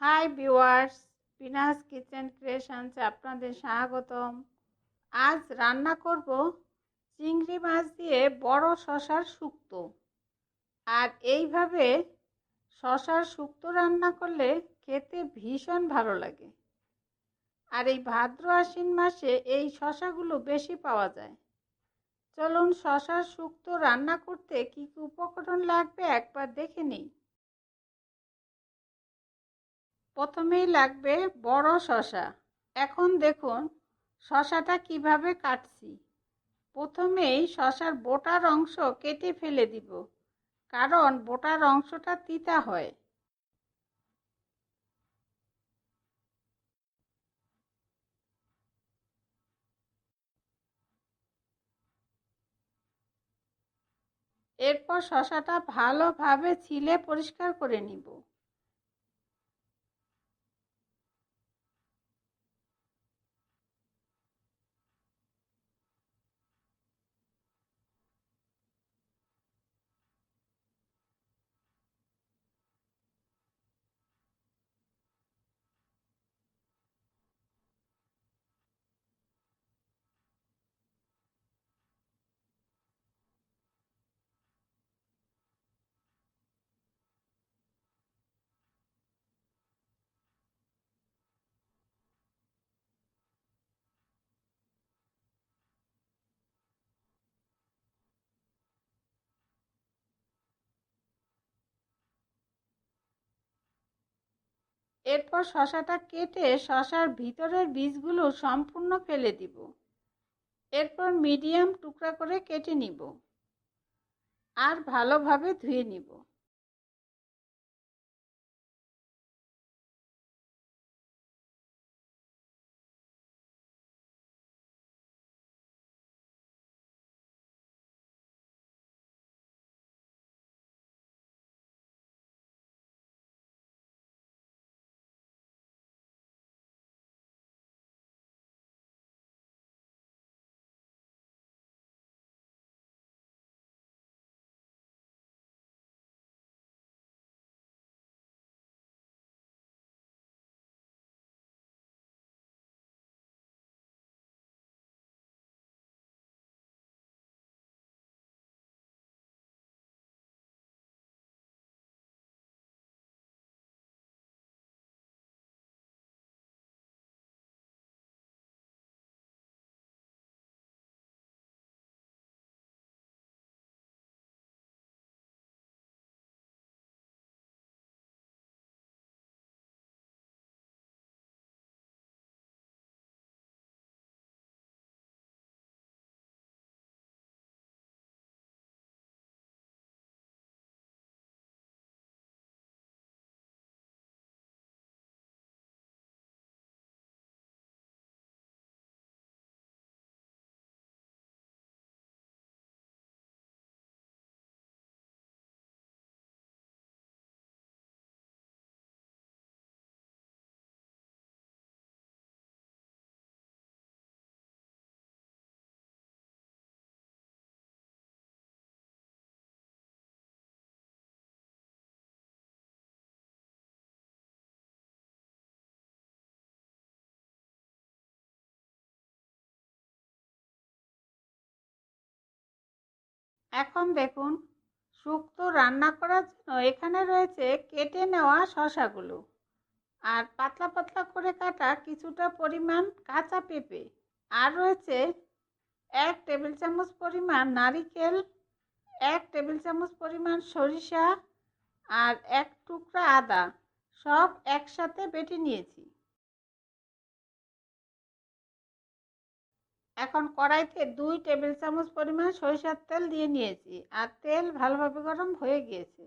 High viewers Pinas kitchen ক্রিয়েশনসে আপনাদের স্বাগতম। আজ রান্না করব চিংড়ি মাছ দিয়ে বড় শশার শুক্তো। আর এইভাবে শশার শুক্তো রান্না করলে খেতে ভীষণ ভালো লাগে। আর এই ভাদ্র আশ্বিন মাসে এই শশাগুলো বেশি পাওয়া যায়। চলুন শশার শুক্তো রান্না করতে কী কী উপকরণ লাগবে একবার দেখে নিই। প্রথমেই লাগবে বড় শশা। এখন দেখুন, শশাটা কীভাবে কাটছি। প্রথমেই শশার বোটার অংশ কেটে ফেলে দিব, কারণ বোটার অংশটা তিতা হয়। এরপর শশাটা ভালোভাবে ছিলে পরিষ্কার করে নিব। এরপর শশাটা কেটে শশার ভিতরের বীজগুলো সম্পূর্ণ ফেলে দিব। এরপর মিডিয়াম টুকরা করে কেটে নিব। আর ভালোভাবে ধুয়ে নিব। এখন দেখুন, শুক্তো রান্না করার জন্য এখানে রয়েছে কেটে নেওয়া শশাগুলো। আর পাতলা পাতলা করে কাটা কিছুটা পরিমাণ কাঁচা পেঁপে। আর রয়েছে এক টেবিল চামচ পরিমাণ নারিকেল, এক টেবিল চামচ পরিমাণ সরিষা আর এক টুকরা আদা সব একসাথে বেটে নিয়েছি। এখন কড়াইতে দুই টেবিল চামচ পরিমাণ সরিষার তেল দিয়ে নিয়েছি আর তেল ভালোভাবে গরম হয়ে গিয়েছে।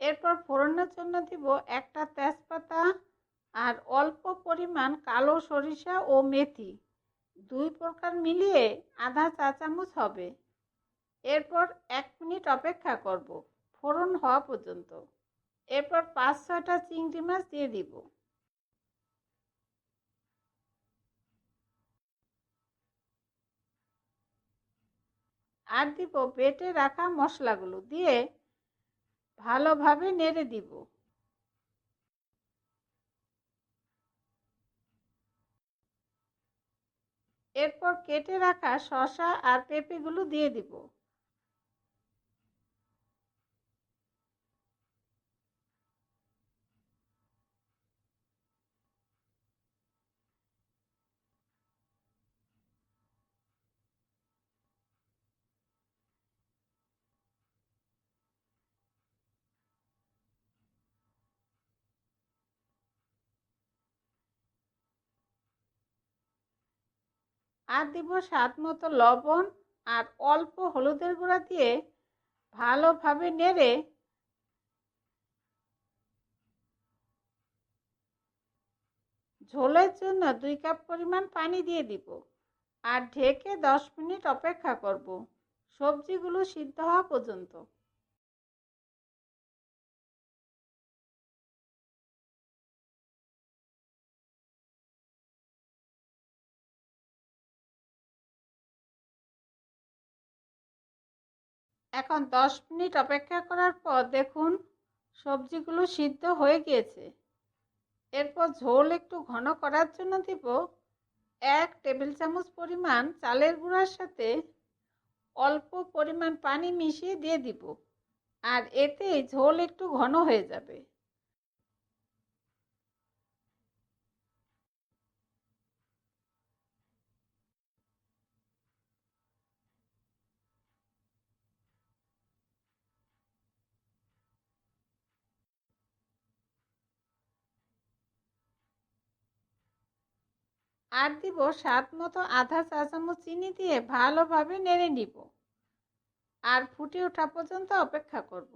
এরপর ফোড়নের জন্য দিব একটা তেজপাতা আর অল্প পরিমাণ কালো সরিষা ও মেথি। দুই প্রকার মিলিয়ে আধা চা চামচ হবে। এরপর এক মিনিট অপেক্ষা করব, ফোড়ন হওয়া পর্যন্ত। এরপর পাঁচ ছয়টা চিংড়ি মাছ দিয়ে দিব। আর দিব বেটে রাখা মশলাগুলো দিয়ে ভালোভাবে নেড়ে দিব। এরপর কেটে রাখা শসা আর পেঁপেগুলো দিয়ে দিব। আর দিব স্বাদ মতো লবণ আর অল্প হলুদের গুঁড়া দিয়ে ভালোভাবে নেড়ে ঝোলের জন্য দুই কাপ পরিমাণ পানি দিয়ে দিব আর ঢেকে দশ মিনিট অপেক্ষা করব। সবজিগুলো সিদ্ধ হওয়া পর্যন্ত। এখন দশ মিনিট অপেক্ষা করার পর দেখুন সবজিগুলো সিদ্ধ হয়ে গিয়েছে। এরপর ঝোল একটু ঘন করার জন্য দেব এক টেবিল চামচ পরিমাণ চালের গুঁড়ার সাথে অল্প পরিমাণ পানি মিশিয়ে দিয়ে দিব। আর এতে ঝোল একটু ঘন হয়ে যাবে। আর দিব স্বাদ মতো আধা চা চামচ চিনি দিয়ে ভালোভাবে নেড়ে নিব। আর ফুটে ওঠা পর্যন্ত অপেক্ষা করব।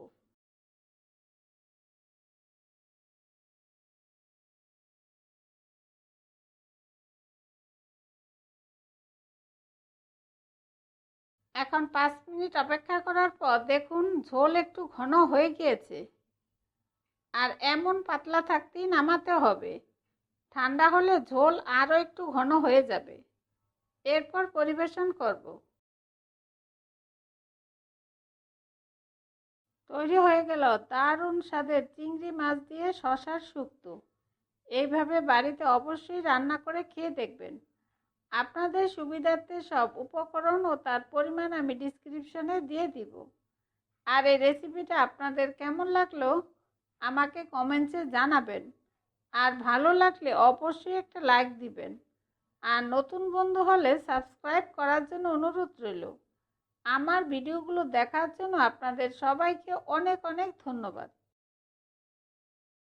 এখন পাঁচ মিনিট অপেক্ষা করার পর দেখুন ঝোল একটু ঘন হয়ে গিয়েছে। আর এমন পাতলা থাকতেই নামাতে হবে। ঠান্ডা হলে ঝোল আরও একটু ঘন হয়ে যাবে। এরপর পরিবেশন করব। তৈরি হয়ে গেল দারুণ স্বাদের চিংড়ি মাছ দিয়ে শশার শুক্তো। এইভাবে বাড়িতে অবশ্যই রান্না করে খেয়ে দেখবেন। আপনাদের সুবিধার্থে সব উপকরণ ও তার পরিমাণ আমি ডিসক্রিপশনে দিয়ে দিব। আর এই রেসিপিটা আপনাদের কেমন লাগল, আমাকে কমেন্টসে জানাবেন। আর ভালো লাগলে অবশ্যই একটা লাইক দিবেন। আর নতুন বন্ধু হলে সাবস্ক্রাইব করার জন্য অনুরোধ রইল। আমার ভিডিওগুলো দেখার জন্য আপনাদের সবাইকে অনেক অনেক ধন্যবাদ।